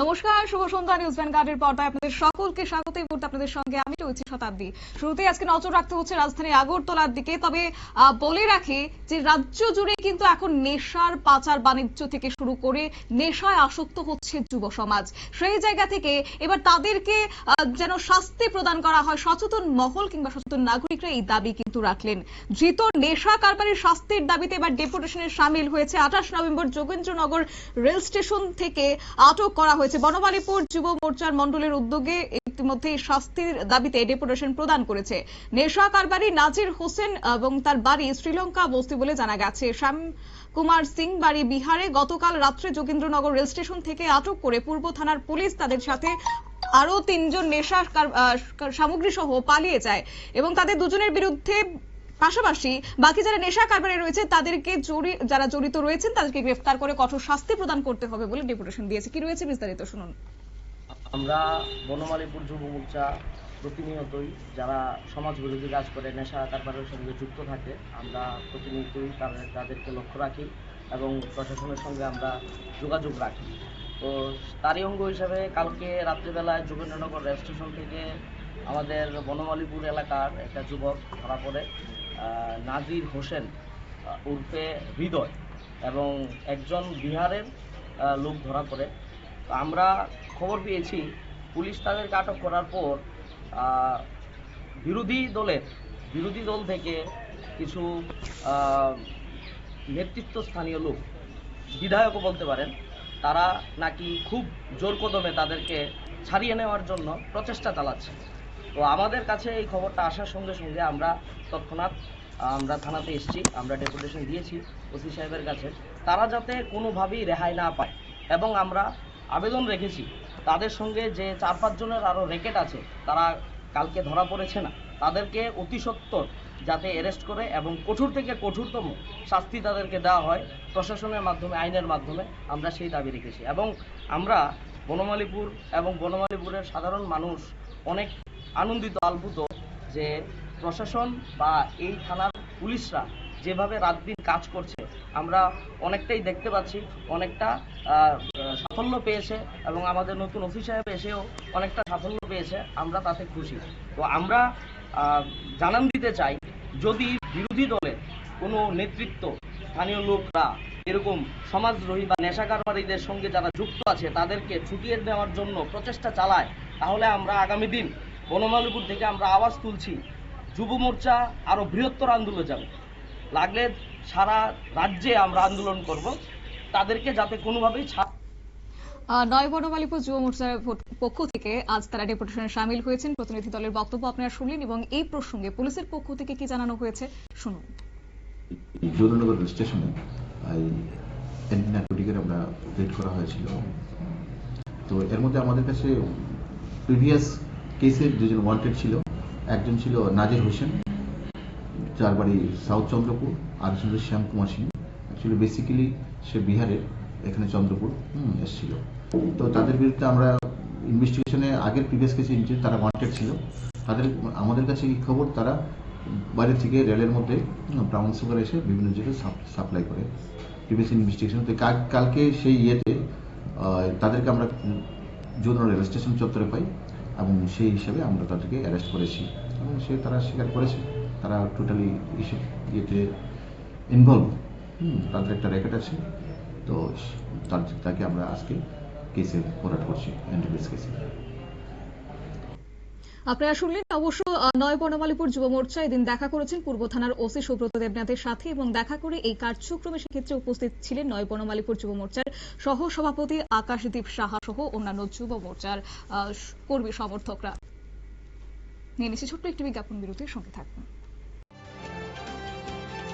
নমস্কার, শুভ সন্ধ্যা নিউজ ভ্যানগার্ডের পর্দায় আপনাদের সকলকে স্বাগত। এই মুহূর্তে আপনাদের সঙ্গে আমি রয়েছি শতাব্দী। শুরুতেই আজকে নজর রাখতে হচ্ছে রাজধানী আগরতলার দিকে। তবে বলে রাখি যে রাজ্য জুড়ে কিন্তু এখন নেশার পাচার বাণিজ্য থেকে শুরু করে নেশায় আসক্ত হচ্ছে যুব সমাজ। সেই জায়গা থেকে এবার তাদেরকে যেন শাস্তি প্রদান করা হয়, সচেতন মহল কিংবা সচেতন নাগরিকরা এই দাবি কিন্তু রাখলেন। ধৃত নেশা কারবারির শাস্তির দাবিতে এবার ডেপুটেশনে সামিল হয়েছে আঠাশ নভেম্বর যোগেন্দ্রনগর রেল স্টেশন থেকে আটক করা হয়েছে। বনমালীপুর যুব মোর্চার মন্ডলের উদ্যোগে ইতিমধ্যে শাস্তির দাবিতে ডেপুটেশন প্রদান করেছে। নেশা কারবারি নাজির হোসেন এবং তার বাড়ি শ্রীলঙ্কা বস্তি বলে জানা গেছে। শ্যাম কুমার সিং বাড়ি বিহারে গতকাল রাত্রে যোগেন্দ্রনগর রেল স্টেশন থেকে আটক করে পূর্ব থানার পুলিশ তাদের সাথে আরও তিনজন নেশা সামগ্রী সহ পালিয়ে যায় এবং তাদের দুজনের বিরুদ্ধে পাশাপাশি বাকি যারা নেশা কারবারে রয়েছে, তাদেরকে যারা জড়িত রয়েছেন, তাদেরকে গ্রেফতার করে কঠোর শাস্তি প্রদান করতে হবে বলে ডেপুটেশন দিয়েছে। কি রয়েছে বিস্তারিত শুনুন। আমরা বনমালীপুর যুব মোর্চা প্রতিনিয়তই যারা সমাজ বিরোধী কাজ করে, নেশা কারবারের সঙ্গে যুক্ত থাকে, আমরা প্রতিনিয়তই তাদের, তাদেরকে লক্ষ্য রাখি এবং প্রশাসনের সঙ্গে আমরা যোগাযোগ রাখি। তো তারই অঙ্গ হিসাবে কালকে রাত্রিবেলায় যোগেন্দ্রনগর রেল স্টেশন থেকে আমাদের বনমালীপুর এলাকার একটা যুবক ধরা পড়ে। নাজির হোসেন উর্ফে হৃদয় এবং একজন বিহারের লোক ধরা পড়ে। আমরা খবর পেয়েছি, পুলিশ তাদেরকে আটক করার পর বিরোধী দলের, বিরোধী দল থেকে কিছু নেতৃত্ব স্থানীয় লোক, বিধায়কও বলতে পারেন, তারা নাকি খুব জোর কদমে তাদেরকে ছাড়িয়ে নেওয়ার জন্য প্রচেষ্টা চালাচ্ছে। তো আমাদের কাছে এই খবরটা আসার সঙ্গে সঙ্গে আমরা তৎক্ষণাৎ, আমরা থানাতে এসেছি, আমরা ডেপুটেশন দিয়েছি ওসি সাহেবের কাছে। তারা যাতে কোনোভাবেই রেহাই না পায় এবং আমরা আবেদন রেখেছি, তাদের সঙ্গে যে চার পাঁচজনের আরও রেকেট আছে, তারা কালকে ধরা পড়েছে না। তাদেরকে অতি যাতে অ্যারেস্ট করে এবং কঠোর থেকে কঠোরতম শাস্তি তাদেরকে দেওয়া হয়, প্রশাসনের মাধ্যমে, আইনের মাধ্যমে আমরা সেই দাবি রেখেছি। এবং আমরা বনমালীপুর এবং বনমালীপুরের সাধারণ মানুষ, অনেক আনন্দিত আলভূত যে প্রশাসন বা এই থানার পুলিশরা যেভাবে রাত দিন কাজ করছে, আমরা অনেকটাই দেখতে পাচ্ছি, অনেকটা সাফল্য পেয়েছে এবং আমাদের নতুন ওসি সাহেব এসেও অনেকটা সাফল্য পেয়েছে, আমরা তাতে খুশি। তো আমরা জানান দিতে চাই, যদি বিরোধী দলের কোনো নেতৃত্ব, স্থানীয় লোকরা এরকম সমাজদ্রোহী বা নেশা কারবারীদের সঙ্গে যারা যুক্ত আছে, তাদেরকে ছুটিয়ে দেওয়ার জন্য প্রচেষ্টা চালায়, তাহলে আমরা আগামী দিন বনমালীপুর থেকে আমরা আওয়াজ তুলছি যুব মোর্চা আরও বৃহত্তর আন্দোলনে যাবে। লাগলে সারা রাজ্যে আমরা আন্দোলন করব। তাদেরকে যাতে কোনোভাবেই ছাড় নয় বনমালীপুর যুব মোর্চার পক্ষ থেকে আজ তারা ডেপুটেশনে সামিল হয়েছেন। প্রতিনিধি দলের বক্তব্য আপনারা শুনলেন এবং এই প্রসঙ্গে পুলিশের পক্ষ থেকে কি জানানো হয়েছে শুনুন। রেল স্টেশনে এই অ্যান্টি নার্কোটিকের আমরা রেড করা হয়েছিল। তো এর মধ্যে আমাদের কাছে প্রিভিয়াস কেসের দুজন ওয়ান্টেড ছিল। একজন ছিল নাজির হোসেন, যার বাড়ি সাউথ চন্দ্রপুর, আর ছিল শ্যাম কুমার সিং। অ্যাকচুয়ালি বেসিক্যালি সে বিহারের, এখানে চন্দ্রপুর এসেছিল। তো তাদের বিরুদ্ধে আমরা ইনভেস্টিগেশনে আগের প্রিভিয়াস কেসে তারা ওয়ান্টেড ছিল। তাদের, আমাদের কাছে কি খবর তারা বাইরে থেকে রেলের মধ্যে ব্রাউন সুগার এসে বিভিন্ন জায়গায় সাপ্লাই করে। প্রিভিয়াস ইনভেস্টিগেশন তো কাল- কালকে সেই ইয়েতে তাদেরকে আমরা জোন রেল স্টেশন চত্বরে পাই। এবং সেই হিসেবে আমরা তাদেরকে অ্যারেস্ট করেছি এবং সে তারা স্বীকার করেছে। তারা টোটালি ইয়েতে ইনভলভ তাদের একটা রেকর্ড আছে। তো তার, তাকে আমরা আজকে কেসে ফরওয়ার্ড করছি এনডিপিএস কেসে আপনারা শুনলেন অবশ্য নয় বনমালীপুর যুব মোর্চা এদিন দেখা করেছেন পূর্ব থানার ওসি সুব্রত দেবনাথের সাথে এবং দেখা করে এই কার্যক্রমে সেক্ষেত্রে উপস্থিত ছিলেন নয় বনমালীপুর যুব মোর্চার সহ সভাপতি আকাশদীপ সাহা সহ অন্যান্য যুব মোর্চার কর্মী সমর্থকরা। নিয়ে নিচ্ছে ছোট্ট একটি বিজ্ঞাপন বিরতির সঙ্গে থাকবেন